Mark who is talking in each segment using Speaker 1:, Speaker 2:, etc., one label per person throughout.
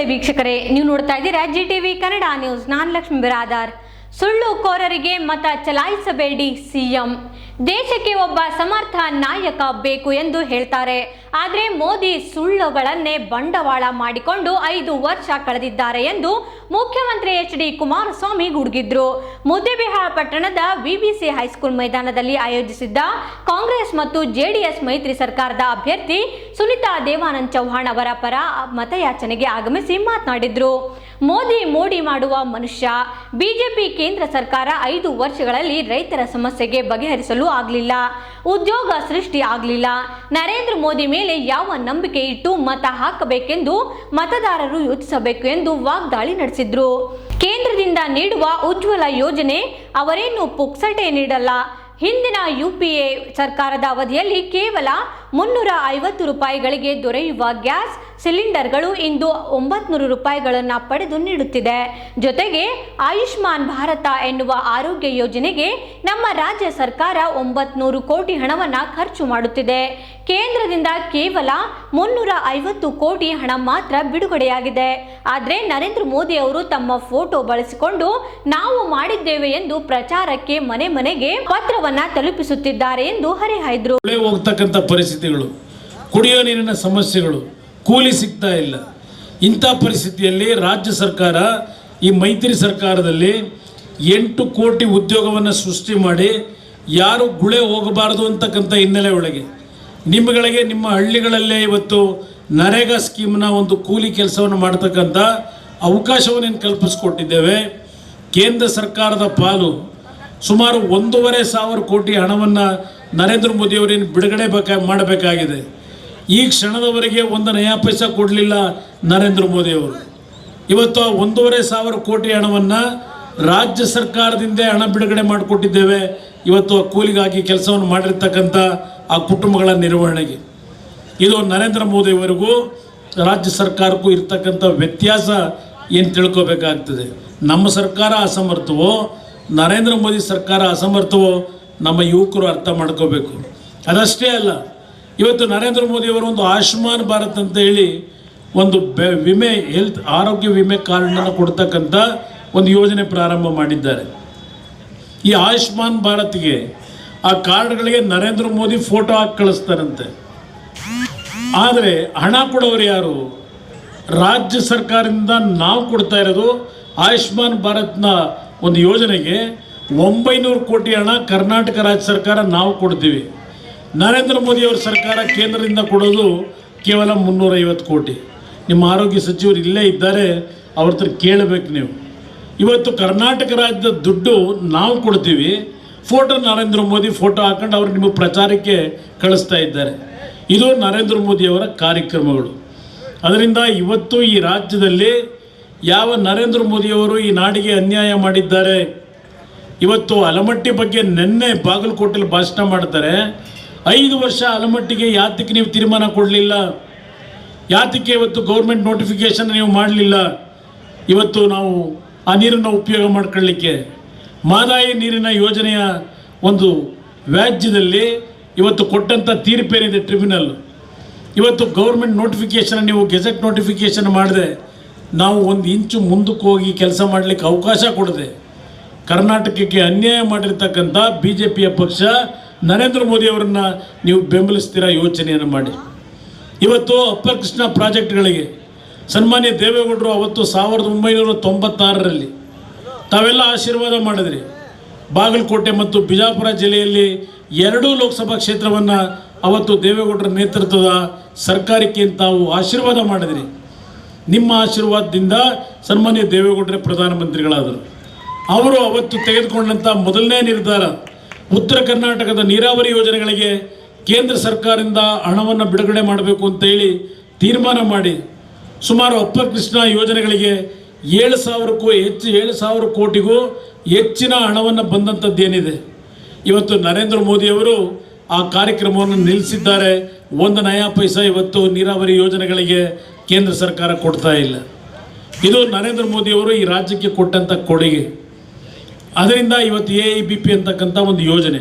Speaker 1: ನಮಸ್ತೆ ವೀಕ್ಷಕರೇ ನೀವು ನೋಡ್ತಾ ಇದ್ದೀರಾ ಜಿ ಟಿವಿ ಕನ್ನಡ ನ್ಯೂಸ್ ನಾನು ಲಕ್ಷ್ಮಿ ಬಿರಾದಾರ್ ಸುಳ್ಳು ಕೋರರಿಗೆ ಮತ ಚಲಾಯಿಸಬೇಡಿ, ಸಿಎಂ. ದೇಶಕ್ಕೆ ಒಬ್ಬ ಸಮರ್ಥ ನಾಯಕ ಬೇಕು ಎಂದು ಹೇಳ್ತಾರೆ. ಆದರೆ ಮೋದಿ ಸುಳ್ಳುಗಳನ್ನೇ ಬಂಡವಾಳ ಮಾಡಿಕೊಂಡು ಐದು ವರ್ಷ ಕಳೆದಿದ್ದಾರೆ ಎಂದು ಮುಖ್ಯಮಂತ್ರಿ ಎಚ್ ಡಿ ಕುಮಾರಸ್ವಾಮಿ ಗುಡುಗಿದ್ರು. ಮುದ್ದೇಬಿಹಾಳ ಪಟ್ಟಣದ ವಿಬಿಸಿ ಹೈಸ್ಕೂಲ್ ಮೈದಾನದಲ್ಲಿ ಆಯೋಜಿಸಿದ್ದ ಕಾಂಗ್ರೆಸ್ ಮತ್ತು ಜೆಡಿಎಸ್ ಮೈತ್ರಿ ಸರ್ಕಾರದ ಅಭ್ಯರ್ಥಿ ಸುನಿತಾ ದೇವಾನಂದ್ ಚೌಹಾಣ್ ಅವರ ಪರ ಮತಯಾಚನೆಗೆ ಆಗಮಿಸಿ ಮಾತನಾಡಿದ್ರು. ಮೋದಿ ಮೋಡಿ ಮಾಡುವ ಮನುಷ್ಯ. ಬಿಜೆಪಿ ಕೇಂದ್ರ ಸರ್ಕಾರ ಐದು ವರ್ಷಗಳಲ್ಲಿ ರೈತರ ಸಮಸ್ಯೆಗೆ ಬಗೆಹರಿಸಲು ಆಗಲಿಲ್ಲ. ಉದ್ಯೋಗ ಸೃಷ್ಟಿ ಆಗಲಿಲ್ಲ. ನರೇಂದ್ರ ಮೋದಿ ಮೇಲೆ ಯಾವ ನಂಬಿಕೆ ಇಟ್ಟು ಮತ ಹಾಕಬೇಕೆಂದು ಮತದಾರರು ಯೋಚಿಸಬೇಕು ಎಂದು ವಾಗ್ದಾಳಿ ನಡೆಸಿದ್ರು. ಕೇಂದ್ರದಿಂದ ನೀಡುವ ಉಜ್ವಲ ಯೋಜನೆ ಅವರೇನು ಪುಕ್ಸಟೆ ನೀಡಲ್ಲ. ಹಿಂದಿನ ಯುಪಿಎ ಸರ್ಕಾರದ ಅವಧಿಯಲ್ಲಿ ಕೇವಲ ಮುನ್ನೂರ ಐವತ್ತು ರೂಪಾಯಿಗಳಿಗೆ ದೊರೆಯುವ ಗ್ಯಾಸ್ ಸಿಲಿಂಡರ್ಗಳು ಇಂದು ಒಂಬತ್ನೂರು ರೂಪಾಯಿಗಳನ್ನು ಪಡೆದು ನೀಡುತ್ತಿದೆ. ಜೊತೆಗೆ ಆಯುಷ್ಮಾನ್ ಭಾರತ ಎನ್ನುವ ಆರೋಗ್ಯ ಯೋಜನೆಗೆ ನಮ್ಮ ರಾಜ್ಯ ಸರ್ಕಾರ ಒಂಬತ್ನೂರು ಕೋಟಿ ಹಣವನ್ನು ಖರ್ಚು ಮಾಡುತ್ತಿದೆ. ಕೇಂದ್ರದಿಂದ ಕೇವಲ ಮುನ್ನೂರ ಐವತ್ತು ಕೋಟಿ ಹಣ ಮಾತ್ರ ಬಿಡುಗಡೆಯಾಗಿದೆ. ಆದರೆ ನರೇಂದ್ರ ಮೋದಿ ಅವರು ತಮ್ಮ ಫೋಟೋ ಬಳಸಿಕೊಂಡು ನಾವು ಮಾಡಿದ್ದೇವೆ ಎಂದು ಪ್ರಚಾರಕ್ಕೆ ಮನೆ ಮನೆಗೆ ಪತ್ರವನ್ನ ತಲುಪಿಸುತ್ತಿದ್ದಾರೆ ಎಂದು ಹರಿಹಾಯ್ದರು.
Speaker 2: ಹೋಗ್ತಕ್ಕಂಥ ಪರಿಸ್ಥಿತಿಗಳು, ಕುಡಿಯೋ ನೀರಿನ ಸಮಸ್ಯೆಗಳು ಕೂಲಿ ಸಿಗ್ತಾ ಇಲ್ಲ. ಇಂಥ ಪರಿಸ್ಥಿತಿಯಲ್ಲಿ ರಾಜ್ಯ ಸರ್ಕಾರ, ಈ ಮೈತ್ರಿ ಸರ್ಕಾರದಲ್ಲಿ ಎಂಟು ಕೋಟಿ ಉದ್ಯೋಗವನ್ನು ಸೃಷ್ಟಿ ಮಾಡಿ ಯಾರು ಗುಳೆ ಹೋಗಬಾರದು ಅಂತಕ್ಕಂಥ ಹಿನ್ನೆಲೆ ಒಳಗೆ. ನಿಮ್ಮಗಳಿಗೆ ನಿಮ್ಮ ಹಳ್ಳಿಗಳಲ್ಲೇ ಇವತ್ತು ನರೇಗಾ ಸ್ಕೀಮ್ನ ಒಂದು ಕೂಲಿ ಕೆಲಸವನ್ನು ಮಾಡ್ತಕ್ಕಂಥ ಅವಕಾಶವನ್ನು ಕಲ್ಪಿಸ್ಕೊಟ್ಟಿದ್ದೇವೆ. ಕೇಂದ್ರ ಸರ್ಕಾರದ ಪಾಲು ಸುಮಾರು ಒಂದೂವರೆ ಸಾವಿರ ಕೋಟಿ ಹಣವನ್ನು ನರೇಂದ್ರ ಮೋದಿಯವರೇನು ಬಿಡುಗಡೆ ಬೇಕಾ, ಮಾಡಬೇಕಾಗಿದೆ. ಈ ಕ್ಷಣದವರೆಗೆ ಒಂದು ನಯಾ ಪೈಸ ಕೊಡಲಿಲ್ಲ ನರೇಂದ್ರ ಮೋದಿಯವರು. ಇವತ್ತು ಒಂದೂವರೆ ಸಾವಿರ ಕೋಟಿ ಹಣವನ್ನು ರಾಜ್ಯ ಸರ್ಕಾರದಿಂದ ಹಣ ಬಿಡುಗಡೆ ಮಾಡಿಕೊಟ್ಟಿದ್ದೇವೆ. ಇವತ್ತು ಆ ಕೂಲಿಗಾಗಿ ಕೆಲಸವನ್ನು ಮಾಡಿರ್ತಕ್ಕಂಥ ಆ ಕುಟುಂಬಗಳ ನಿರ್ವಹಣೆಗೆ. ಇದು ನರೇಂದ್ರ ಮೋದಿಯವರಿಗೂ, ರಾಜ್ಯ ಸರ್ಕಾರಕ್ಕೂ ಇರ್ತಕ್ಕಂಥ ವ್ಯತ್ಯಾಸ ಏನು ತಿಳ್ಕೋಬೇಕಾಗ್ತದೆ. ನಮ್ಮ ಸರ್ಕಾರ ಅಸಮರ್ಥವೋ, ನರೇಂದ್ರ ಮೋದಿ ಸರ್ಕಾರ ಅಸಮರ್ಥವೋ ನಮ್ಮ ಯುವಕರು ಅರ್ಥ ಮಾಡ್ಕೋಬೇಕು. ಅದಷ್ಟೇ ಅಲ್ಲ, ಇವತ್ತು ನರೇಂದ್ರ ಮೋದಿಯವರು ಒಂದು ಆಯುಷ್ಮಾನ್ ಭಾರತ್ ಅಂತ ಹೇಳಿ ಒಂದು ಬೆ, ವಿಮೆ ಹೆಲ್ತ್ ಆರೋಗ್ಯ ವಿಮೆ ಕಾರ್ಡನ್ನು ಕೊಡ್ತಕ್ಕಂಥ ಒಂದು ಯೋಜನೆ ಪ್ರಾರಂಭ ಮಾಡಿದ್ದಾರೆ. ಈ ಆಯುಷ್ಮಾನ್ ಭಾರತ್ಗೆ ಆ ಕಾರ್ಡ್ಗಳಿಗೆ ನರೇಂದ್ರ ಮೋದಿ ಫೋಟೋ ಹಾಕಿ ಕಳಿಸ್ತಾರಂತೆ. ಆದರೆ ಹಣ ಕೊಡೋರು ಯಾರು? ರಾಜ್ಯ ಸರ್ಕಾರದಿಂದ ನಾವು ಕೊಡ್ತಾ ಇರೋದು ಆಯುಷ್ಮಾನ್ ಭಾರತ್ನ ಒಂದು ಯೋಜನೆಗೆ ಒಂಬೈನೂರು ಕೋಟಿ ಹಣ ಕರ್ನಾಟಕ ರಾಜ್ಯ ಸರ್ಕಾರ ನಾವು ಕೊಡ್ತೀವಿ. ನರೇಂದ್ರ ಮೋದಿಯವರ ಸರ್ಕಾರ ಕೇಂದ್ರದಿಂದ ಕೊಡೋದು ಕೇವಲ ಮುನ್ನೂರೈವತ್ತು ಕೋಟಿ. ನಿಮ್ಮ ಆರೋಗ್ಯ ಸಚಿವರು ಇಲ್ಲೇ ಇದ್ದಾರೆ, ಅವ್ರ ಹತ್ರ ಕೇಳಬೇಕು ನೀವು. ಇವತ್ತು ಕರ್ನಾಟಕ ರಾಜ್ಯದ ದುಡ್ಡು ನಾವು ಕೊಡ್ತೀವಿ. ಫೋಟೋ ನರೇಂದ್ರ ಮೋದಿ ಫೋಟೋ ಹಾಕೊಂಡು ಅವರು ನಿಮ್ಮ ಪ್ರಚಾರಕ್ಕೆ ಕಳಿಸ್ತಾ ಇದ್ದಾರೆ. ಇದು ನರೇಂದ್ರ ಮೋದಿಯವರ ಕಾರ್ಯಕ್ರಮಗಳು. ಅದರಿಂದ ಇವತ್ತು ಈ ರಾಜ್ಯದಲ್ಲಿ ಯಾವ ನರೇಂದ್ರ ಮೋದಿಯವರು ಈ ನಾಡಿಗೆ ಅನ್ಯಾಯ ಮಾಡಿದ್ದಾರೆ ಇವತ್ತು ಅಲಮಟ್ಟಿ ಬಗ್ಗೆ ನಿನ್ನೆ ಬಾಗಲಕೋಟೆಲಿ ಭಾಷಣ ಮಾಡ್ತಾರೆ. ಐದು ವರ್ಷ ಅಲಮಟ್ಟಿಗೆ ಯಾತಕ್ಕೆ ನೀವು ತೀರ್ಮಾನ ಕೊಡಲಿಲ್ಲ? ಯಾತಕ್ಕೆ ಇವತ್ತು ಗೌರ್ಮೆಂಟ್ ನೋಟಿಫಿಕೇಶನ್ ನೀವು ಮಾಡಲಿಲ್ಲ? ಇವತ್ತು ನಾವು ಆ ನೀರನ್ನು ಉಪಯೋಗ ಮಾಡ್ಕೊಳ್ಳಿಕ್ಕೆ. ಮಾದಾಯಿ ನೀರಿನ ಯೋಜನೆಯ ಒಂದು ವ್ಯಾಜ್ಯದಲ್ಲಿ ಇವತ್ತು ಕೊಟ್ಟಂಥ ತೀರ್ಪೇನಿದೆ ಟ್ರಿಬ್ಯುನಲ್ ಇವತ್ತು ಗೌರ್ಮೆಂಟ್ ನೋಟಿಫಿಕೇಶನ್ ನೀವು ಗೆಜೆಟ್ ನೋಟಿಫಿಕೇಶನ್ ಮಾಡಿದೆ, ನಾವು ಒಂದು ಇಂಚು ಮುಂದಕ್ಕೆ ಹೋಗಿ ಕೆಲಸ ಮಾಡಲಿಕ್ಕೆ ಅವಕಾಶ ಕೊಡದೆ. ಕರ್ನಾಟಕಕ್ಕೆ ಅನ್ಯಾಯ ಮಾಡಿರ್ತಕ್ಕಂಥ ಬಿ ಜೆ ಪಿಯ ಪಕ್ಷ ನರೇಂದ್ರ ಮೋದಿಯವರನ್ನು ನೀವು ಬೆಂಬಲಿಸ್ತೀರಾ? ಯೋಚನೆಯನ್ನು ಮಾಡಿ. ಇವತ್ತು ಅಪ್ಪರ್ ಕೃಷ್ಣ ಪ್ರಾಜೆಕ್ಟ್ಗಳಿಗೆ ಸನ್ಮಾನ್ಯ ದೇವೇಗೌಡರು ಅವತ್ತು ಸಾವಿರದ ಒಂಬೈನೂರ ತೊಂಬತ್ತಾರರಲ್ಲಿ ತಾವೆಲ್ಲ ಆಶೀರ್ವಾದ ಮಾಡಿದ್ರಿ. ಬಾಗಲಕೋಟೆ ಮತ್ತು ಬಿಜಾಪುರ ಜಿಲ್ಲೆಯಲ್ಲಿ ಎರಡೂ ಲೋಕಸಭಾ ಕ್ಷೇತ್ರವನ್ನು ಅವತ್ತು ದೇವೇಗೌಡರ ನೇತೃತ್ವದ ಸರ್ಕಾರಕ್ಕೆ ತಾವು ಆಶೀರ್ವಾದ ಮಾಡಿದ್ರಿ. ನಿಮ್ಮ ಆಶೀರ್ವಾದದಿಂದ ಸನ್ಮಾನ್ಯ ದೇವೇಗೌಡರೇ ಪ್ರಧಾನಮಂತ್ರಿಗಳಾದರು. ಅವರು ಅವತ್ತು ತೆಗೆದುಕೊಂಡಂಥ ಮೊದಲನೇ ನಿರ್ಧಾರ ಉತ್ತರ ಕರ್ನಾಟಕದ ನೀರಾವರಿ ಯೋಜನೆಗಳಿಗೆ ಕೇಂದ್ರ ಸರ್ಕಾರದಿಂದ ಹಣವನ್ನು ಬಿಡುಗಡೆ ಮಾಡಬೇಕು ಅಂತೇಳಿ ತೀರ್ಮಾನ ಮಾಡಿ ಸುಮಾರು ಅಪ್ಪ ಕೃಷ್ಣ ಯೋಜನೆಗಳಿಗೆ ಏಳು ಸಾವಿರಕ್ಕೂ ಹೆಚ್ಚು, ಏಳು ಸಾವಿರ ಕೋಟಿಗೂ ಹೆಚ್ಚಿನ ಹಣವನ್ನು ಬಂದಂಥದ್ದೇನಿದೆ ಇವತ್ತು ನರೇಂದ್ರ ಮೋದಿಯವರು ಆ ಕಾರ್ಯಕ್ರಮವನ್ನು ನಿಲ್ಲಿಸಿದ್ದಾರೆ. ಒಂದು ನಯಾ ಪೈಸಾ ಇವತ್ತು ನೀರಾವರಿ ಯೋಜನೆಗಳಿಗೆ ಕೇಂದ್ರ ಸರ್ಕಾರ ಕೊಡ್ತಾ ಇಲ್ಲ. ಇದು ನರೇಂದ್ರ ಮೋದಿಯವರು ಈ ರಾಜ್ಯಕ್ಕೆ ಕೊಟ್ಟಂಥ ಕೊಡುಗೆ. ಅದರಿಂದ ಇವತ್ತು ಎ ಐ ಬಿ ಪಿ ಅಂತಕ್ಕಂಥ ಒಂದು ಯೋಜನೆ.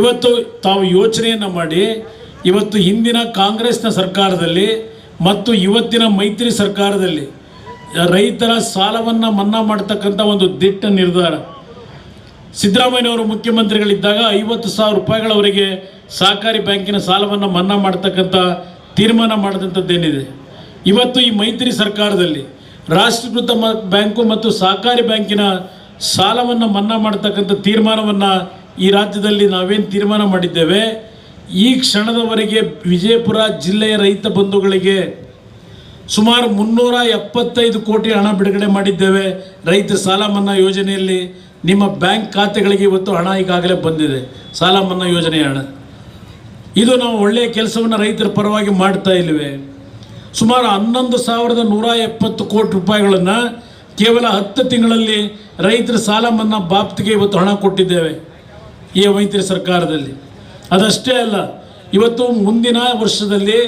Speaker 2: ಇವತ್ತು ತಾವು ಯೋಚನೆಯನ್ನು ಮಾಡಿ, ಇವತ್ತು ಹಿಂದಿನ ಕಾಂಗ್ರೆಸ್ನ ಸರ್ಕಾರದಲ್ಲಿ ಮತ್ತು ಇವತ್ತಿನ ಮೈತ್ರಿ ಸರ್ಕಾರದಲ್ಲಿ ರೈತರ ಸಾಲವನ್ನು ಮನ್ನಾ ಮಾಡ್ತಕ್ಕಂಥ ಒಂದು ದಿಟ್ಟ ನಿರ್ಧಾರ. ಸಿದ್ದರಾಮಯ್ಯನವರು ಮುಖ್ಯಮಂತ್ರಿಗಳಿದ್ದಾಗ ಐವತ್ತು ಸಾವಿರ ರೂಪಾಯಿಗಳವರೆಗೆ ಸಹಕಾರಿ ಬ್ಯಾಂಕಿನ ಸಾಲವನ್ನು ಮನ್ನಾ ಮಾಡ್ತಕ್ಕಂಥ ತೀರ್ಮಾನ ಮಾಡಿದಂಥದ್ದೇನಿದೆ. ಇವತ್ತು ಈ ಮೈತ್ರಿ ಸರ್ಕಾರದಲ್ಲಿ ರಾಷ್ಟ್ರೀಕೃತ ಬ್ಯಾಂಕು ಮತ್ತು ಸಹಕಾರಿ ಬ್ಯಾಂಕಿನ ಸಾಲವನ್ನು ಮನ್ನಾ ಮಾಡ್ತಕ್ಕಂಥ ತೀರ್ಮಾನವನ್ನು ಈ ರಾಜ್ಯದಲ್ಲಿ ನಾವೇನು ತೀರ್ಮಾನ ಮಾಡಿದ್ದೇವೆ, ಈ ಕ್ಷಣದವರೆಗೆ ವಿಜಯಪುರ ಜಿಲ್ಲೆಯ ರೈತ ಬಂಧುಗಳಿಗೆ ಸುಮಾರು ಮುನ್ನೂರ ಎಪ್ಪತ್ತೈದು ಕೋಟಿ ಹಣ ಬಿಡುಗಡೆ ಮಾಡಿದ್ದೇವೆ. ರೈತ ಸಾಲ ಮನ್ನಾ ಯೋಜನೆಯಲ್ಲಿ ನಿಮ್ಮ ಬ್ಯಾಂಕ್ ಖಾತೆಗಳಿಗೆ ಇವತ್ತು ಹಣ ಈಗಾಗಲೇ ಬಂದಿದೆ. ಸಾಲ ಮನ್ನಾ ಯೋಜನೆಯ ಹಣ. ಇದು ನಾವು ಒಳ್ಳೆಯ ಕೆಲಸವನ್ನು ರೈತರ ಪರವಾಗಿ ಮಾಡ್ತಾ ಇಲ್ವೇ ಸುಮಾರು ಹನ್ನೊಂದು ಸಾವಿರದ ನೂರ ಎಪ್ಪತ್ತು ಕೋಟಿ ರೂಪಾಯಿಗಳನ್ನು ಕೇವಲ ಹತ್ತು ತಿಂಗಳಲ್ಲಿ ರೈತರ ಸಾಲ ಮನ್ನಾ ಬಾಪ್ತಿಗೆ ಇವತ್ತು ಹಣ ಕೊಟ್ಟಿದ್ದೇವೆ ಈ ಮೈತ್ರಿ ಸರ್ಕಾರದಲ್ಲಿ. ಅದಷ್ಟೇ ಅಲ್ಲ, ಇವತ್ತು ಮುಂದಿನ ವರ್ಷದಲ್ಲಿ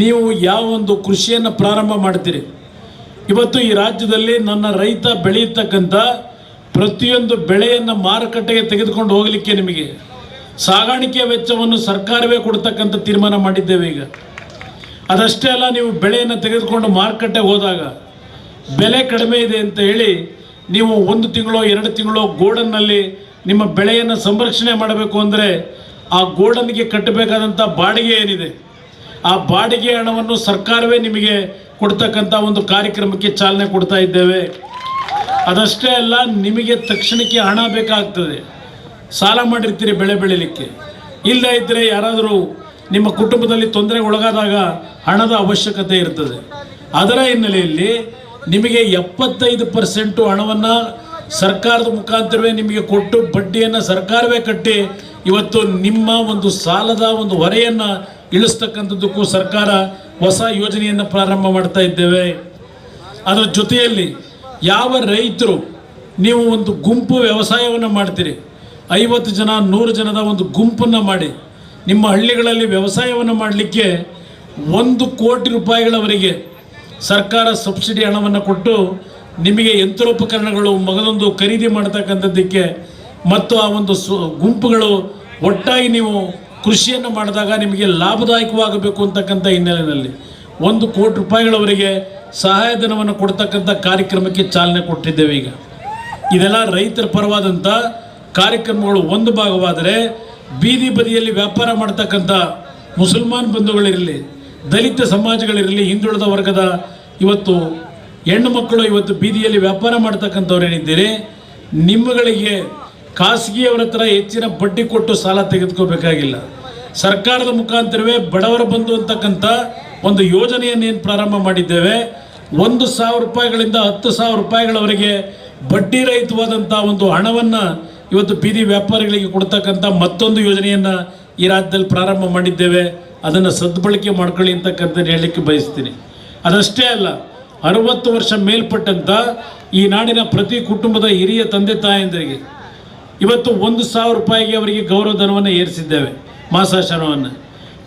Speaker 2: ನೀವು ಯಾವ ಒಂದು ಕೃಷಿಯನ್ನು ಪ್ರಾರಂಭ ಮಾಡ್ತೀರಿ? ಇವತ್ತು ಈ ರಾಜ್ಯದಲ್ಲಿ ನನ್ನ ರೈತ ಬೆಳೆಯತಕ್ಕಂಥ ಪ್ರತಿಯೊಂದು ಬೆಳೆಯನ್ನು ಮಾರುಕಟ್ಟೆಗೆ ತೆಗೆದುಕೊಂಡು ಹೋಗಲಿಕ್ಕೆ ನಿಮಗೆ ಸಾಗಾಣಿಕೆ ವೆಚ್ಚವನ್ನು ಸರ್ಕಾರವೇ ಕೊಡ್ತಕ್ಕಂಥ ತೀರ್ಮಾನ ಮಾಡಿದ್ದೇವೆ ಈಗ. ಅದಷ್ಟೇ ಅಲ್ಲ, ನೀವು ಬೆಳೆಯನ್ನು ತೆಗೆದುಕೊಂಡು ಮಾರುಕಟ್ಟೆಗೆ ಹೋದಾಗ ಬೆಲೆ ಕಡಿಮೆ ಇದೆ ಅಂತ ಹೇಳಿ ನೀವು ಒಂದು ತಿಂಗಳು ಎರಡು ತಿಂಗಳು ಗೋಡನ್ನಲ್ಲಿ ನಿಮ್ಮ ಬೆಳೆಯನ್ನು ಸಂರಕ್ಷಣೆ ಮಾಡಬೇಕು ಅಂದರೆ ಆ ಗೋಡನ್ಗೆ ಕಟ್ಟಬೇಕಾದಂಥ ಬಾಡಿಗೆ ಏನಿದೆ? ಆ ಬಾಡಿಗೆ ಹಣವನ್ನು ಸರ್ಕಾರವೇ ನಿಮಗೆ ಕೊಡ್ತಕ್ಕಂಥ ಒಂದು ಕಾರ್ಯಕ್ರಮಕ್ಕೆ ಚಾಲನೆ ಕೊಡ್ತಾ ಇದ್ದೇವೆ. ಅದಷ್ಟೇ ಅಲ್ಲ, ನಿಮಗೆ ತಕ್ಷಣಕ್ಕೆ ಹಣ ಬೇಕಾಗ್ತದೆ. ಸಾಲ ಮಾಡಿರ್ತೀರಿ ಬೆಳೆ ಬೆಳೀಲಿಕ್ಕೆ. ಇಲ್ಲ ಇದ್ದರೆ ಯಾರಾದರೂ ನಿಮ್ಮ ಕುಟುಂಬದಲ್ಲಿ ತೊಂದರೆಗೆ ಒಳಗಾದಾಗ ಹಣದ ಅವಶ್ಯಕತೆ ಇರ್ತದೆ. ಅದರ ಹಿನ್ನೆಲೆಯಲ್ಲಿ ನಿಮಗೆ ಎಪ್ಪತ್ತೈದು ಪರ್ಸೆಂಟು ಹಣವನ್ನು ಸರ್ಕಾರದ ಮುಖಾಂತರವೇ ನಿಮಗೆ ಕೊಟ್ಟು ಬಡ್ಡಿಯನ್ನು ಸರ್ಕಾರವೇ ಕಟ್ಟಿ ಇವತ್ತು ನಿಮ್ಮ ಒಂದು ಸಾಲದ ಒಂದು ಹೊರೆಯನ್ನು ಇಳಿಸ್ತಕ್ಕಂಥದ್ದಕ್ಕೂ ಸರ್ಕಾರ ಹೊಸ ಯೋಜನೆಯನ್ನು ಪ್ರಾರಂಭ ಮಾಡ್ತಾ ಇದ್ದೇವೆ. ಅದರ ಜೊತೆಯಲ್ಲಿ ಯಾವ ರೈತರು ನೀವು ಒಂದು ಗುಂಪು ವ್ಯವಸಾಯವನ್ನು ಮಾಡ್ತೀರಿ, ಐವತ್ತು ಜನ, ನೂರು ಜನದ ಒಂದು ಗುಂಪನ್ನು ಮಾಡಿ, ನಿಮ್ಮ ಹಳ್ಳಿಗಳಲ್ಲಿ ವ್ಯವಸಾಯವನ್ನು ಮಾಡಲಿಕ್ಕೆ ಒಂದು ಕೋಟಿ ರೂಪಾಯಿಗಳವರೆಗೆ ಸರ್ಕಾರ ಸಬ್ಸಿಡಿ ಹಣವನ್ನು ಕೊಟ್ಟು ನಿಮಗೆ ಯಂತ್ರೋಪಕರಣಗಳು ಮಗದೊಂದು ಖರೀದಿ ಮಾಡ್ತಕ್ಕಂಥದ್ದಕ್ಕೆ ಮತ್ತು ಆ ಒಂದು ಗುಂಪುಗಳು ಒಟ್ಟಾಗಿ ನೀವು ಕೃಷಿಯನ್ನು ಮಾಡಿದಾಗ ನಿಮಗೆ ಲಾಭದಾಯಕವಾಗಬೇಕು ಅಂತಕ್ಕಂಥ ಹಿನ್ನೆಲೆಯಲ್ಲಿ ಒಂದು ಕೋಟಿ ರೂಪಾಯಿಗಳವರಿಗೆ ಸಹಾಯಧನವನ್ನು ಕೊಡ್ತಕ್ಕಂಥ ಕಾರ್ಯಕ್ರಮಕ್ಕೆ ಚಾಲನೆ ಕೊಟ್ಟಿದ್ದೇವೆ ಈಗ. ಇದೆಲ್ಲ ರೈತರ ಪರವಾದಂಥ ಕಾರ್ಯಕ್ರಮಗಳು ಒಂದು ಭಾಗವಾದರೆ ಬೀದಿ ಬದಿಯಲ್ಲಿ ವ್ಯಾಪಾರ ಮಾಡ್ತಕ್ಕಂಥ ಮುಸಲ್ಮಾನ್ ಬಂಧುಗಳಿರಲಿ ದಲಿತ ಸಮಾಜಗಳಿರಲಿ, ಹಿಂದುಳಿದ ವರ್ಗದ ಇವತ್ತು ಹೆಣ್ಣು ಮಕ್ಕಳು ಇವತ್ತು ಬೀದಿಯಲ್ಲಿ ವ್ಯಾಪಾರ ಮಾಡ್ತಕ್ಕಂಥವ್ರು ಏನಿದ್ದೀರಿ? ನಿಮ್ಮಗಳಿಗೆ ಖಾಸಗಿಯವರ ಹತ್ರ ಹೆಚ್ಚಿನ ಬಡ್ಡಿ ಕೊಟ್ಟು ಸಾಲ ತೆಗೆದುಕೋಬೇಕಾಗಿಲ್ಲ. ಸರ್ಕಾರದ ಮುಖಾಂತರವೇ ಬಡವರ ಬಂದು ಅಂತಕ್ಕಂಥ ಒಂದು ಯೋಜನೆಯನ್ನು ಏನು ಪ್ರಾರಂಭ ಮಾಡಿದ್ದೇವೆ. ಒಂದು ಸಾವಿರ ರೂಪಾಯಿಗಳಿಂದ ಹತ್ತು ಸಾವಿರ ರೂಪಾಯಿಗಳವರೆಗೆ ಬಡ್ಡಿ ರಹಿತವಾದಂಥ ಒಂದು ಹಣವನ್ನು ಇವತ್ತು ಬೀದಿ ವ್ಯಾಪಾರಿಗಳಿಗೆ ಕೊಡ್ತಕ್ಕಂಥ ಮತ್ತೊಂದು ಯೋಜನೆಯನ್ನು ಈ ರಾಜ್ಯದಲ್ಲಿ ಪ್ರಾರಂಭ ಮಾಡಿದ್ದೇವೆ. ಅದನ್ನು ಸದ್ಬಳಕೆ ಮಾಡ್ಕೊಳ್ಳಿ ಅಂತಕ್ಕಂಥದ್ದು ಹೇಳಲಿಕ್ಕೆ ಬಯಸ್ತೀನಿ. ಅದಷ್ಟೇ ಅಲ್ಲ, ಅರವತ್ತು ವರ್ಷ ಮೇಲ್ಪಟ್ಟಂಥ ಈ ನಾಡಿನ ಪ್ರತಿ ಕುಟುಂಬದ ಹಿರಿಯ ತಂದೆ ತಾಯಂದಿರಿಗೆ ಇವತ್ತು ಒಂದು ಸಾವಿರ ರೂಪಾಯಿಗೆ ಅವರಿಗೆ ಗೌರವ ಧನವನ್ನು ಏರಿಸಿದ್ದೇವೆ, ಮಾಸಾಶನವನ್ನು.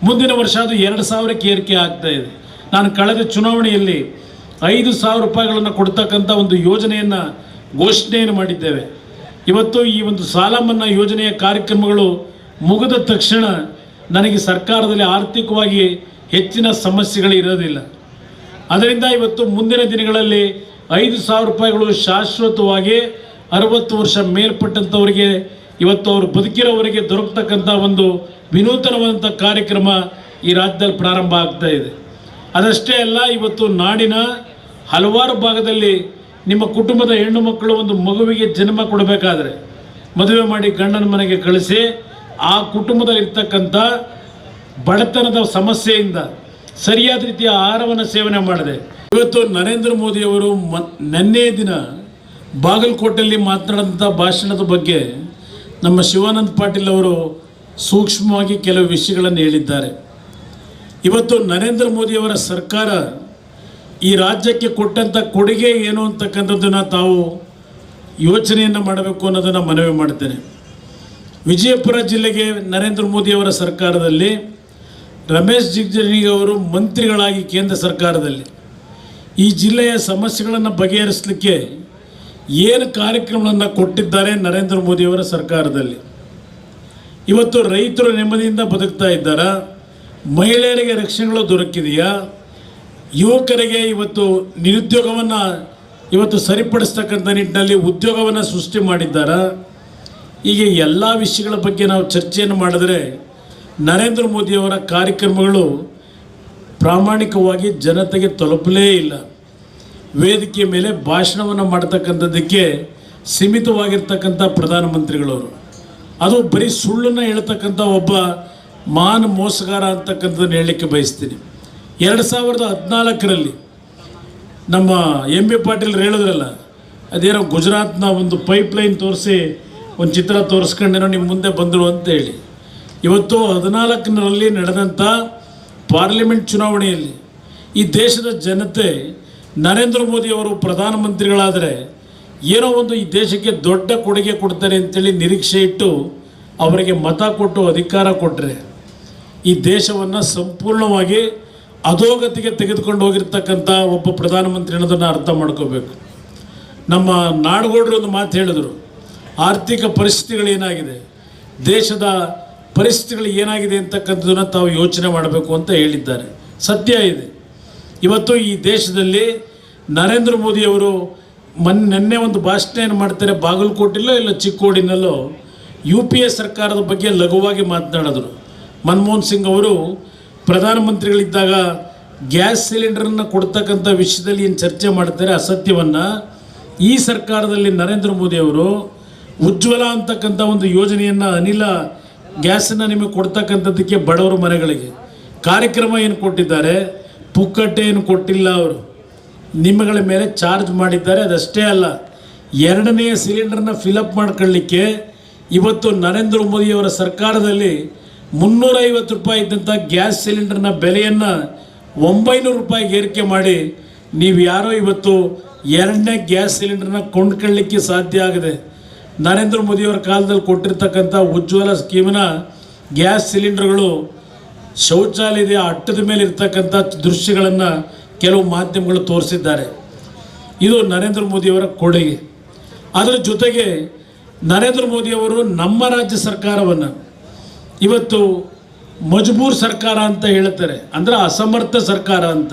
Speaker 2: ಮುಂದಿನ ವರ್ಷ ಅದು ಎರಡು ಸಾವಿರಕ್ಕೆ ಏರಿಕೆ ಆಗ್ತಾ ಇದೆ. ನಾನು ಕಳೆದ ಚುನಾವಣೆಯಲ್ಲಿ ಐದು ಸಾವಿರ ರೂಪಾಯಿಗಳನ್ನು ಕೊಡ್ತಕ್ಕಂಥ ಒಂದು ಯೋಜನೆಯನ್ನು ಘೋಷಣೆಯನ್ನು ಮಾಡಿದ್ದೇವೆ. ಇವತ್ತು ಈ ಒಂದು ಸಾಲ ಮನ್ನಾ ಯೋಜನೆಯ ಕಾರ್ಯಕ್ರಮಗಳು ಮುಗಿದ ತಕ್ಷಣ ನನಗೆ ಸರ್ಕಾರದಲ್ಲಿ ಆರ್ಥಿಕವಾಗಿ ಹೆಚ್ಚಿನ ಸಮಸ್ಯೆಗಳು ಇರೋದಿಲ್ಲ. ಅದರಿಂದ ಇವತ್ತು ಮುಂದಿನ ದಿನಗಳಲ್ಲಿ ಐದು ಸಾವಿರ ರೂಪಾಯಿಗಳು ಶಾಶ್ವತವಾಗಿ ಅರವತ್ತು ವರ್ಷ ಮೇಲ್ಪಟ್ಟಂಥವರಿಗೆ ಇವತ್ತು ಅವರು ಬದುಕಿರೋವರಿಗೆ ದೊರಕತಕ್ಕಂಥ ಒಂದು ವಿನೂತನವಾದಂಥ ಕಾರ್ಯಕ್ರಮ ಈ ರಾಜ್ಯದಲ್ಲಿ ಪ್ರಾರಂಭ ಆಗ್ತಾ ಇದೆ. ಅದಷ್ಟೇ ಅಲ್ಲ, ಇವತ್ತು ನಾಡಿನ ಹಲವಾರು ಭಾಗದಲ್ಲಿ ನಿಮ್ಮ ಕುಟುಂಬದ ಹೆಣ್ಣು ಮಕ್ಕಳು ಒಂದು ಮಗುವಿಗೆ ಜನ್ಮ ಕೊಡಬೇಕಾದ್ರೆ ಮದುವೆ ಮಾಡಿ ಗಂಡನ ಮನೆಗೆ ಕಳಿಸಿ ಆ ಕುಟುಂಬದಲ್ಲಿರ್ತಕ್ಕಂಥ ಬಡತನದ ಸಮಸ್ಯೆಯಿಂದ ಸರಿಯಾದ ರೀತಿಯ ಆಹಾರವನ್ನು ಸೇವನೆ ಮಾಡಿದೆ. ಇವತ್ತು ನರೇಂದ್ರ ಮೋದಿಯವರು ಮ, ನಿನ್ನೆ ದಿನ ಬಾಗಲಕೋಟೆಯಲ್ಲಿ ಮಾತನಾಡಿದಂಥ ಭಾಷಣದ ಬಗ್ಗೆ ನಮ್ಮ ಶಿವಾನಂದ ಪಾಟೀಲ್ ಅವರು ಸೂಕ್ಷ್ಮವಾಗಿ ಕೆಲವು ವಿಷಯಗಳನ್ನು ಹೇಳಿದ್ದಾರೆ. ಇವತ್ತು ನರೇಂದ್ರ ಮೋದಿಯವರ ಸರ್ಕಾರ ಈ ರಾಜ್ಯಕ್ಕೆ ಕೊಟ್ಟಂಥ ಕೊಡುಗೆ ಏನು ಅಂತಕ್ಕಂಥದ್ದನ್ನು ತಾವು ಯೋಚನೆಯನ್ನು ಮಾಡಬೇಕು ಅನ್ನೋದನ್ನು ಮನವಿ ಮಾಡ್ತೇನೆ. ವಿಜಯಪುರ ಜಿಲ್ಲೆಗೆ ನರೇಂದ್ರ ಮೋದಿಯವರ ಸರ್ಕಾರದಲ್ಲಿ, ರಮೇಶ್ ಜಿಗಜಿಣಗಿ ಅವರು ಮಂತ್ರಿಗಳಾಗಿ ಕೇಂದ್ರ ಸರ್ಕಾರದಲ್ಲಿ. ಈ ಜಿಲ್ಲೆಯ ಸಮಸ್ಯೆಗಳನ್ನು ಬಗೆಹರಿಸಲಿಕ್ಕೆ ಏನು ಕಾರ್ಯಕ್ರಮಗಳನ್ನು ಕೊಟ್ಟಿದ್ದಾರೆ ನರೇಂದ್ರ ಮೋದಿಯವರ ಸರ್ಕಾರದಲ್ಲಿ? ಇವತ್ತು ರೈತರು ನೆಮ್ಮದಿಯಿಂದ ಬದುಕ್ತಾ ಇದ್ದಾರಾ? ಮಹಿಳೆಯರಿಗೆ ರಕ್ಷಣೆಗಳು ದೊರಕಿದೆಯಾ? ಯುವಕರಿಗೆ ಇವತ್ತು ನಿರುದ್ಯೋಗವನ್ನು, ಇವತ್ತು ಸರಿಪಡಿಸ್ತಕ್ಕಂಥ ನಿಟ್ಟಿನಲ್ಲಿ ಉದ್ಯೋಗವನ್ನು ಸೃಷ್ಟಿ ಮಾಡಿದ್ದಾರಾ? ಹೀಗೆ ಎಲ್ಲ ವಿಷಯಗಳ ಬಗ್ಗೆ ನಾವು ಚರ್ಚೆಯನ್ನು ಮಾಡಿದರೆ ನರೇಂದ್ರ ಮೋದಿಯವರ ಕಾರ್ಯಕ್ರಮಗಳು ಪ್ರಾಮಾಣಿಕವಾಗಿ ಜನತೆಗೆ ತಲುಪಲೇ ಇಲ್ಲ. ವೇದಿಕೆ ಮೇಲೆ ಭಾಷಣವನ್ನು ಮಾಡ್ತಕ್ಕಂಥದ್ದಕ್ಕೆ ಸೀಮಿತವಾಗಿರ್ತಕ್ಕಂಥ ಪ್ರಧಾನಮಂತ್ರಿಗಳವರು. ಅದು ಬರೀ ಸುಳ್ಳನ್ನು ಹೇಳ್ತಕ್ಕಂಥ ಒಬ್ಬ ಮಾನ ಮೋಸಗಾರ ಅಂತಕ್ಕಂಥದ್ದನ್ನು ಹೇಳಲಿಕ್ಕೆ ಬಯಸ್ತೀನಿ. ಎರಡು ಸಾವಿರದ ಹದಿನಾಲ್ಕರಲ್ಲಿ ನಮ್ಮ ಎಂ ಬಿ ಪಾಟೀಲ್ ಹೇಳಿದ್ರಲ್ಲ, ಅದೇನೋ ಗುಜರಾತ್ನ ಒಂದು ಪೈಪ್ಲೈನ್ ತೋರಿಸಿ ಒಂದು ಚಿತ್ರ ತೋರಿಸ್ಕೊಂಡೇನೋ ನಿಮ್ಮ ಮುಂದೆ ಬಂದರು ಅಂತ ಹೇಳಿ. ಇವತ್ತು ಹದಿನಾಲ್ಕರಲ್ಲಿ ನಡೆದಂಥ ಪಾರ್ಲಿಮೆಂಟ್ ಚುನಾವಣೆಯಲ್ಲಿ ಈ ದೇಶದ ಜನತೆ ನರೇಂದ್ರ ಮೋದಿ ಅವರು ಪ್ರಧಾನಮಂತ್ರಿಗಳಾದರೆ ಏನೋ ಒಂದು ಈ ದೇಶಕ್ಕೆ ದೊಡ್ಡ ಕೊಡುಗೆ ಕೊಡ್ತಾರೆ ಅಂತೇಳಿ ನಿರೀಕ್ಷೆ ಇಟ್ಟು ಅವರಿಗೆ ಮತ ಕೊಟ್ಟು ಅಧಿಕಾರ ಕೊಟ್ಟರೆ ಈ ದೇಶವನ್ನು ಸಂಪೂರ್ಣವಾಗಿ ಅಧೋಗತಿಗೆ ತೆಗೆದುಕೊಂಡು ಹೋಗಿರ್ತಕ್ಕಂಥ ಒಬ್ಬ ಪ್ರಧಾನಮಂತ್ರಿ ಅನ್ನೋದನ್ನು ಅರ್ಥ ಮಾಡ್ಕೋಬೇಕು. ನಮ್ಮ ನಾಡಗೌಡರು ಒಂದು ಮಾತು ಹೇಳಿದರು. ಆರ್ಥಿಕ ಪರಿಸ್ಥಿತಿಗಳು ಏನಾಗಿದೆ? ದೇಶದ ಪರಿಸ್ಥಿತಿಗಳು ಏನಾಗಿದೆ ಅಂತಕ್ಕಂಥದ್ದನ್ನು ತಾವು ಯೋಚನೆ ಮಾಡಬೇಕು ಅಂತ ಹೇಳಿದ್ದಾರೆ. ಸತ್ಯ ಇದೆ. ಇವತ್ತು ಈ ದೇಶದಲ್ಲಿ ನರೇಂದ್ರ ಮೋದಿಯವರು ಮೊನ್ನೆ ನಿನ್ನೆ ಒಂದು ಭಾಷಣ ಏನು ಮಾಡ್ತಾರೆ, ಬಾಗಲಕೋಟೆಲ್ಲೋ ಇಲ್ಲ ಚಿಕ್ಕೋಡಿನಲ್ಲೋ, ಯು ಪಿ ಎ ಸರ್ಕಾರದ ಬಗ್ಗೆ ಲಘುವಾಗಿ ಮಾತನಾಡಿದ್ರು. ಮನಮೋಹನ್ ಸಿಂಗ್ ಅವರು ಪ್ರಧಾನಮಂತ್ರಿಗಳಿದ್ದಾಗ ಗ್ಯಾಸ್ ಸಿಲಿಂಡರನ್ನು ಕೊಡ್ತಕ್ಕಂಥ ವಿಷಯದಲ್ಲಿ ಏನು ಚರ್ಚೆ ಮಾಡ್ತಾರೆ, ಅಸತ್ಯವನ್ನು ಈ ಸರ್ಕಾರದಲ್ಲಿ ನರೇಂದ್ರ ಮೋದಿಯವರು ಉಜ್ವಲ ಅಂತಕ್ಕಂಥ ಒಂದು ಯೋಜನೆಯನ್ನು ಅನಿಲ ಗ್ಯಾಸನ್ನು ನಿಮಗೆ ಕೊಡ್ತಕ್ಕಂಥದ್ದಕ್ಕೆ ಬಡವರ ಮನೆಗಳಿಗೆ. ಕಾರ್ಯಕ್ರಮ ಏನು ಕೊಟ್ಟಿದ್ದಾರೆ? ಪುಕ್ಕಟ್ಟೆ ಏನು ಕೊಟ್ಟಿಲ್ಲ ಅವರು. ನಿಮ್ಮಗಳ ಮೇಲೆ ಚಾರ್ಜ್ ಮಾಡಿದ್ದಾರೆ. ಅದಷ್ಟೇ ಅಲ್ಲ ಎರಡನೆಯ ಸಿಲಿಂಡರ್ನ ಫಿಲಪ್ ಮಾಡ್ಕೊಳ್ಳಿಕ್ಕೆ ಇವತ್ತು ನರೇಂದ್ರ ಮೋದಿಯವರ ಸರ್ಕಾರದಲ್ಲಿ ಮುನ್ನೂರೈವತ್ತು ರೂಪಾಯಿ ಇದ್ದಂಥ ಗ್ಯಾಸ್ ಸಿಲಿಂಡರ್ನ ಬೆಲೆಯನ್ನು ಒಂಬೈನೂರು ರೂಪಾಯಿಗೆ ಏರಿಕೆ ಮಾಡಿ ನೀವು ಯಾರೋ ಇವತ್ತು ಎರಡನೇ ಗ್ಯಾಸ್ ಸಿಲಿಂಡರ್ನ ಕೊಂಡ್ಕೊಳ್ಳಿಕ್ಕೆ ಸಾಧ್ಯ ಆಗಿದೆ. ನರೇಂದ್ರ ಮೋದಿಯವರ ಕಾಲದಲ್ಲಿ ಕೊಟ್ಟಿರ್ತಕ್ಕಂಥ ಉಜ್ವಲ ಸ್ಕೀಮಿನ ಗ್ಯಾಸ್ ಸಿಲಿಂಡರ್ಗಳು ಶೌಚಾಲಯದ ಅಟ್ಟದ ಮೇಲೆ ಇರ್ತಕ್ಕಂಥ ದೃಶ್ಯಗಳನ್ನು ಕೆಲವು ಮಾಧ್ಯಮಗಳು ತೋರಿಸಿದ್ದಾರೆ. ಇದು ನರೇಂದ್ರ ಮೋದಿಯವರ ಕೊಡುಗೆ. ಅದರ ಜೊತೆಗೆ ನರೇಂದ್ರ ಮೋದಿಯವರು ನಮ್ಮ ರಾಜ್ಯ ಸರ್ಕಾರವನ್ನು ಇವತ್ತು ಮಜಬೂರ್ ಸರ್ಕಾರ ಅಂತ ಹೇಳ್ತಾರೆ. ಅಂದರೆ ಅಸಮರ್ಥ ಸರ್ಕಾರ ಅಂತ.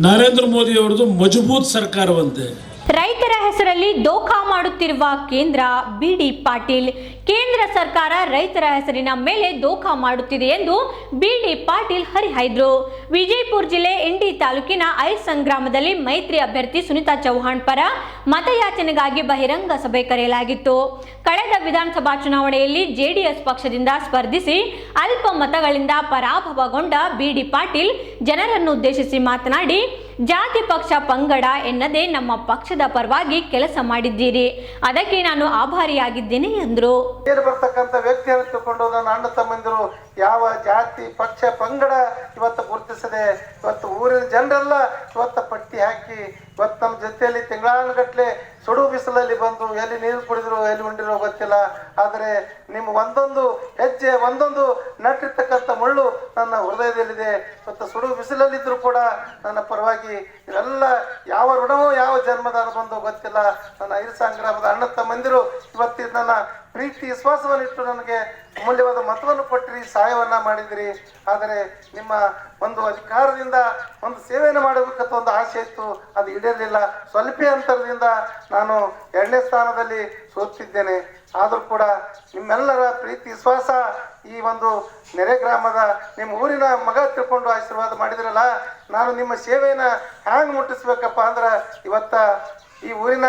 Speaker 2: ನರೇಂದ್ರ ಮೋದಿಯವ್ರದ್ದು ಮಜಬೂತ್ ಸರ್ಕಾರವಂತೆ.
Speaker 1: ರೈತರ ಹೆಸರಲ್ಲಿ ದೋಖಾ ಮಾಡುತ್ತಿರುವ ಕೇಂದ್ರ ಬಿಡಿ ಪಾಟೀಲ್. ಕೇಂದ್ರ ಸರ್ಕಾರ ರೈತರ ಹೆಸರಿನ ಮೇಲೆ ದೋಖಾ ಮಾಡುತ್ತಿದೆ ಎಂದು ಬಿಡಿ ಪಾಟೀಲ್ ಹರಿಹಾಯ್ದ್ರು. ವಿಜಯಪುರ ಜಿಲ್ಲೆ ಇಂಡಿ ತಾಲೂಕಿನ ಐಸ್ ಸಂಗ್ರಾಮದಲ್ಲಿ ಮೈತ್ರಿ ಅಭ್ಯರ್ಥಿ ಸುನಿತಾ ಚೌಹಾಣ್ ಪರ ಮತಯಾಚನೆಗಾಗಿ ಬಹಿರಂಗ ಸಭೆ ಕರೆಯಲಾಗಿತ್ತು. ಕಳೆದ ವಿಧಾನಸಭಾ ಚುನಾವಣೆಯಲ್ಲಿ ಜೆಡಿಎಸ್ ಪಕ್ಷದಿಂದ ಸ್ಪರ್ಧಿಸಿ ಅಲ್ಪ ಮತಗಳಿಂದ ಪರಾಭವಗೊಂಡ ಬಿಡಿ ಪಾಟೀಲ್ ಜನರನ್ನು ಉದ್ದೇಶಿಸಿ ಮಾತನಾಡಿ ಜಾತಿ ಪಕ್ಷ ಪಂಗಡ ಎನ್ನದೇ ನಮ್ಮ ಪಕ್ಷದ ಪರವಾಗಿ ಕೆಲಸ ಮಾಡಿದ್ದೀರಿ. ಅದಕ್ಕೆ ನಾನು ಆಭಾರಿಯಾಗಿದ್ದೇನೆ ಎಂದರು.
Speaker 3: ಬರ್ತಕ್ಕಂಥ ವ್ಯಕ್ತಿಯನ್ನು ತಿಳ್ಕೊಂಡು ನನ್ನ ಅಣ್ಣ ತಮ್ಮಂದಿರು ಯಾವ ಜಾತಿ ಪಕ್ಷ ಪಂಗಡ ಇವತ್ತು ಗುರುತಿಸದೆ, ಇವತ್ತು ಊರಿನ ಜನರೆಲ್ಲ ಇವತ್ತು ಪಟ್ಟಿ ಹಾಕಿ, ಇವತ್ತು ನಮ್ಮ ಜೊತೆಯಲ್ಲಿ ತಿಂಗಳಾನುಗಟ್ಲೆ ಸುಡು ಬಿಸಿಲಲ್ಲಿ ಬಂದು ಎಲ್ಲಿ ನೀರು ಕುಡಿದ್ರು, ಎಲ್ಲಿ ಉಂಡಿರೋ ಗೊತ್ತಿಲ್ಲ. ಆದರೆ ನಿಮ್ಮ ಒಂದೊಂದು ಹೆಜ್ಜೆ, ಒಂದೊಂದು ನಟ್ಟಿರ್ತಕ್ಕಂಥ ಮುಳ್ಳು ನನ್ನ ಹೃದಯದಲ್ಲಿದೆ. ಮತ್ತು ಸುಡು ಬಿಸಿಲಲ್ಲಿದ್ದರೂ ಕೂಡ ನನ್ನ ಪರವಾಗಿ ಇವೆಲ್ಲ ಯಾವ ಋಣವೋ ಯಾವ ಜನ್ಮದ ಬಂದು ಗೊತ್ತಿಲ್ಲ. ನನ್ನ ಐದು ಸಂಗ್ರಾಮದ ಅಣ್ಣ ತಮ್ಮಂದಿರು ಇವತ್ತಿನ ನನ್ನ ಪ್ರೀತಿ ವಿಶ್ವಾಸವನ್ನಿಟ್ಟು ನನಗೆ ಅಮೂಲ್ಯವಾದ ಮತವನ್ನು ಕೊಟ್ಟಿರಿ ಸಹಾಯವನ್ನ ಮಾಡಿದಿರಿ. ಆದರೆ ನಿಮ್ಮ ಒಂದು ಅಧಿಕಾರದಿಂದ, ಒಂದು ಸೇವೆಯನ್ನು ಮಾಡಬೇಕಂತ ಒಂದು ಆಸೆ ಇತ್ತು, ಅದು ಈಡೇರಲಿಲ್ಲ. ಸ್ವಲ್ಪ ಅಂತರದಿಂದ ನಾನು ಎರಡನೇ ಸ್ಥಾನದಲ್ಲಿ ಸೋತಿದ್ದೇನೆ. ಆದರೂ ಕೂಡ ನಿಮ್ಮೆಲ್ಲರ ಪ್ರೀತಿ, ವಿಶ್ವಾಸ ಈ ಒಂದು ನೆರೆ ಗ್ರಾಮದ ನಿಮ್ಮ ಊರಿನ ಮಗ ತಿಳ್ಕೊಂಡು ಆಶೀರ್ವಾದ ಮಾಡಿದ್ರಲ್ಲ, ನಾನು ನಿಮ್ಮ ಸೇವೆಯನ್ನು ಹ್ಯಾಂಗ್ ಮುಟ್ಟಿಸ್ಬೇಕಪ್ಪ ಅಂದ್ರೆ ಇವತ್ತ ಈ ಊರಿನ